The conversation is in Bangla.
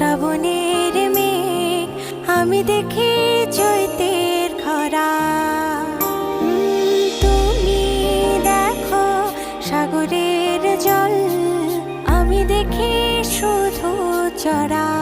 শ্রাবণের মেঘ আমি দেখি চৈতের খরা। তুমি দেখো সাগরের জল আমি দেখি শুধু চড়া।